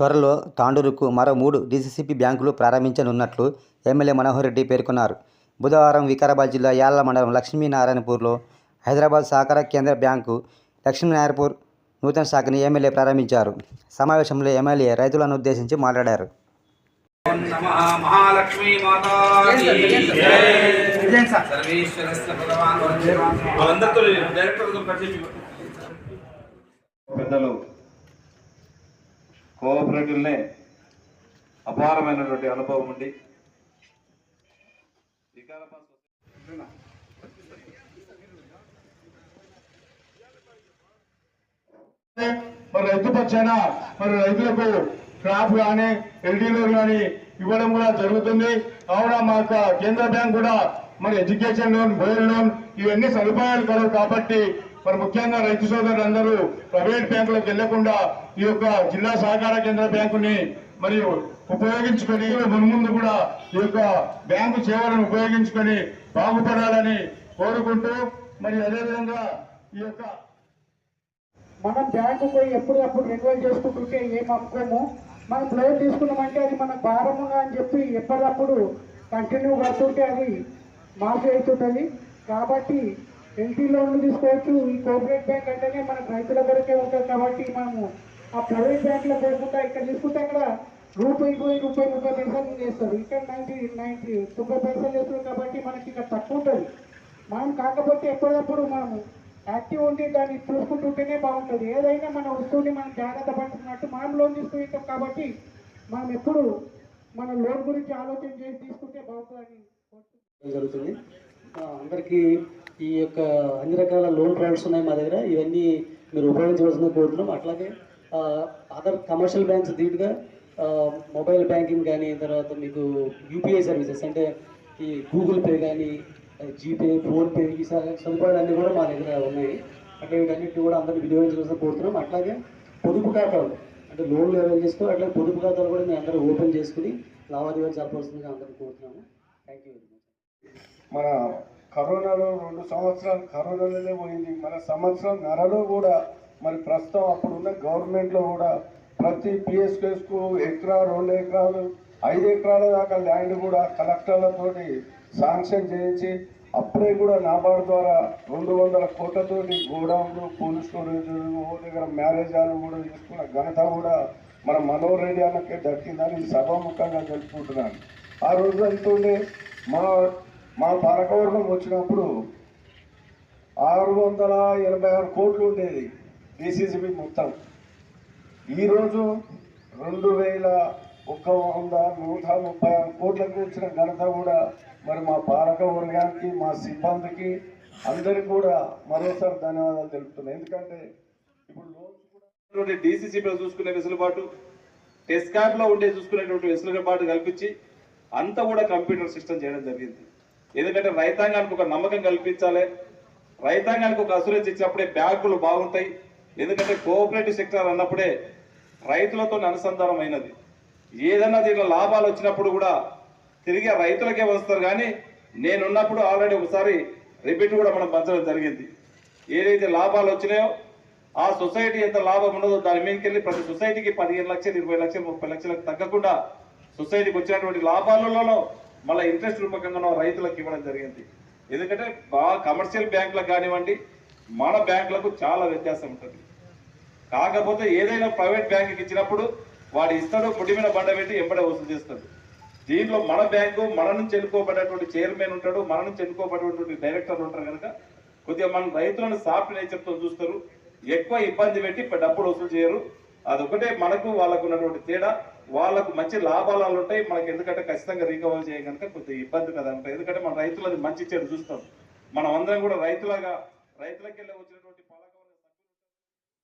త్వరలో తాండూరుకు మరో మూడు డీసీసీపీ బ్యాంకులు ప్రారంభించనున్నట్లు ఎమ్మెల్యే మనోహర్ రెడ్డి పేర్కొన్నారు బుధవారం వికారాబాద్ జిల్లా యాళ్ళ మండలం లక్ష్మీనారాయణపూర్లో హైదరాబాద్ సహకార కేంద్ర బ్యాంకు లక్ష్మీనారాయణపూర్ నూతన శాఖని ఎమ్మెల్యే ప్రారంభించారు సమావేశంలో ఎమ్మెల్యే రైతులను ఉద్దేశించి మాట్లాడారు పెద్దలు కోఆపరేటివ్నే అపారమైనటువంటి అనుభవం ఉండి వికారాబాద్ మరి రైతు పక్షాన మరి రైతులకు క్రాప్ కానీ ఎల్డీలు కానీ ఇవ్వడం కూడా జరుగుతుంది. కావున మా కేంద్ర బ్యాంక్ కూడా మరి ఎడ్యుకేషన్ లోన్ గోల్డ్ లోన్ ఇవన్నీ సదుపాయాలు కలవు కాబట్టి మరి ముఖ్యంగా రైతు సోదరులందరూ ప్రైవేట్ బ్యాంకులకు వెళ్ళకుండా ఈ యొక్క జిల్లా సహకార కేంద్ర బ్యాంకుని మరియు ఉపయోగించుకొని మున్ముందు కూడా ఈ యొక్క బ్యాంకు సేవలను ఉపయోగించుకొని బాగుపడాలని కోరుకుంటూ మరి అదేవిధంగా ఈ యొక్క మనం బ్యాంకు పోయి ఎప్పుడప్పుడు రెన్యువల్ చేసుకుంటుంటే ఏం అమ్ముకోము మనం లోన్ తీసుకున్నామంటే అది మన భారముగా అని చెప్పి ఎప్పటికప్పుడు కంటిన్యూ కడుతుంటే అది మాఫీ అవుతుంటుంది. కాబట్టి ఎల్టీ లోన్లు తీసుకోవచ్చు. ఈ కోఆపరేట్ బ్యాంక్ అంటేనే మనకు రైతుల కొరకే ఉంటుంది కాబట్టి మనము ఆ ప్రైవేట్ బ్యాంకులో పోకుండా ఇక్కడ తీసుకుంటే అక్కడ రూపాయి పోయి రూపాయి ముప్పై పైసలు చేస్తారు. ఇక్కడ నైన్టీ నైన్టీ తొంభై పైసలు చేస్తారు కాబట్టి మనకి ఇక్కడ తక్కువ ఉంటుంది. మనం కాకపోతే ఎప్పటికప్పుడు మనము యాక్టివ్ ఉండి దాన్ని చూసుకుంటుంటేనే బాగుంటుంది. ఏదైనా మన వస్తువుని మనం జాగ్రత్త పడుతున్నట్టు మనం లోన్ తీసుకుంటాం కాబట్టి మనం ఎప్పుడు మన లోన్ గురించి ఆలోచన చేసి తీసుకుంటే బాగుంటుందని కోరుతున్నాను. జరుగుతుంది. అందరికీ ఈ యొక్క అన్ని రకాల లోన్ ప్రొడక్ట్స్ ఉన్నాయి మా దగ్గర. ఇవన్నీ మీరు ఉపయోగించవలసింది కోరుతున్నాం. అట్లాగే అదర్ కమర్షియల్ బ్యాంక్స్ దీటుగా మొబైల్ బ్యాంకింగ్ కానీ తర్వాత మీకు యూపీఐ సర్వీసెస్ అంటే ఈ గూగుల్ పే కానీ జీపే ఫోన్పే ఈ సదుపాయాలన్నీ కూడా మా దగ్గర ఉన్నాయి. అంటే వీటన్నిటిని కూడా అందరినీ వినియోగించవలసిన కోరుతున్నాం. అట్లాగే పొదుపు ఖాతాలు అంటే లోన్లు అవైల్ చేసుకో అట్లాగే పొదుపు ఖాతాలు కూడా మేము అందరూ ఓపెన్ చేసుకుని లావాదేవీలు జరపవలసిందిగా అందరినీ కోరుతున్నాము. థ్యాంక్ యూ వెరీ మచ్ మన కరోనాలో రెండు సంవత్సరాలు కరోనాలోనే పోయింది. మన సంవత్సరం నెలలో కూడా మరి ప్రస్తుతం అప్పుడున్న గవర్నమెంట్లో కూడా ప్రతి పిఎస్కేస్కు ఎకరా రెండు ఎకరాలు ఐదు ఎకరాల దాకా ల్యాండ్ కూడా కలెక్టర్లతోటి శాంక్షన్ చేయించి అప్పుడే కూడా నాబార్డు ద్వారా రెండు వందల కోట్లతోటి గోడౌన్లు పోలీస్ స్టోరేజ్ దగ్గర మ్యారేజ్ హాల్ కూడా తీసుకున్న ఘనత కూడా మన మనోహర్ రెడ్డి అన్నకే దక్కిందని సభాముఖంగా తెలుపుకుంటున్నాను. ఆ రోజు అంటుండే మా మా పాలకవర్గం వచ్చినప్పుడు ఆరు వందల ఎనభై ఆరు కోట్లు ఉండేది డిసిసిబి మొత్తం. ఈరోజు రెండు వేల ఒక్క వంద నూట ముప్పై ఆరు కోట్లకు వచ్చిన ఘనత కూడా మరి మా పాలక వర్గానికి మా సిబ్బందికి అందరికీ కూడా మరోసారి ధన్యవాదాలు తెలుపుతున్నాయి. ఎందుకంటే ఇప్పుడు లోన్స్ చూసుకునే వెసులుబాటు టెస్కాప్లో ఉండే చూసుకునేటువంటి వెసులుబాటు కల్పించి అంతా కూడా కంప్యూటర్ సిస్టమ్ చేయడం జరిగింది. ఎందుకంటే రైతాంగానికి ఒక నమ్మకం కల్పించాలి. రైతాంగానికి ఒక అసూరెన్స్ ఇచ్చినప్పుడే బ్యాంకులు బాగుంటాయి. ఎందుకంటే కోఆపరేటివ్ సెక్టర్ అన్నప్పుడే రైతులతో అనుసంధానం అయినది. ఏదన్నా దీంట్లో లాభాలు వచ్చినప్పుడు కూడా తిరిగి రైతులకే వస్తారు కానీ నేనున్నప్పుడు ఆల్రెడీ ఒకసారి రిపీట్ కూడా మనం పంచడం జరిగింది. ఏదైతే లాభాలు వచ్చినాయో ఆ సొసైటీ ఎంత లాభం ఉండదో దాని మీదకి వెళ్ళి ప్రతి సొసైటీకి పదిహేను లక్షలు ఇరవై లక్షలు ముప్పై లక్షలకు తగ్గకుండా సొసైటీకి వచ్చినటువంటి లాభాలలో మళ్ళీ ఇంట్రెస్ట్ రూపకంగా రైతులకు ఇవ్వడం జరిగింది. ఎందుకంటే బాగా కమర్షియల్ బ్యాంకులకు కానివ్వండి మన బ్యాంకులకు చాలా వ్యత్యాసం ఉంటుంది. కాకపోతే ఏదైనా ప్రైవేట్ బ్యాంకుకి ఇచ్చినప్పుడు వాడు ఇస్తాడు పుట్టి మీద బండ పెట్టి ఎంబడే వసూలు చేస్తాడు. దీంట్లో మన బ్యాంకు మన నుంచి ఎన్నుకోబడేటువంటి చైర్మన్ ఉంటాడు మన నుంచి ఎన్నుకోబడేటువంటి డైరెక్టర్లు ఉంటారు కనుక కొద్దిగా మన రైతులను సాఫ్ట్ నేచర్తో చూస్తారు. ఎక్కువ ఇబ్బంది పెట్టి డబ్బులు వసూలు చేయరు. అదొకటే మనకు వాళ్ళకు ఉన్నటువంటి తేడా. వాళ్ళకు మంచి లాభాలు ఉంటాయి. మనకి ఎందుకంటే ఖచ్చితంగా రీకవర్ చేయగనుక కొద్దిగా ఇబ్బంది కదా అంటే ఎందుకంటే మన రైతులది మంచి చెడు చూస్తాం. మనం అందరం కూడా రైతులగా రైతులకి వెళ్ళి వచ్చినటువంటి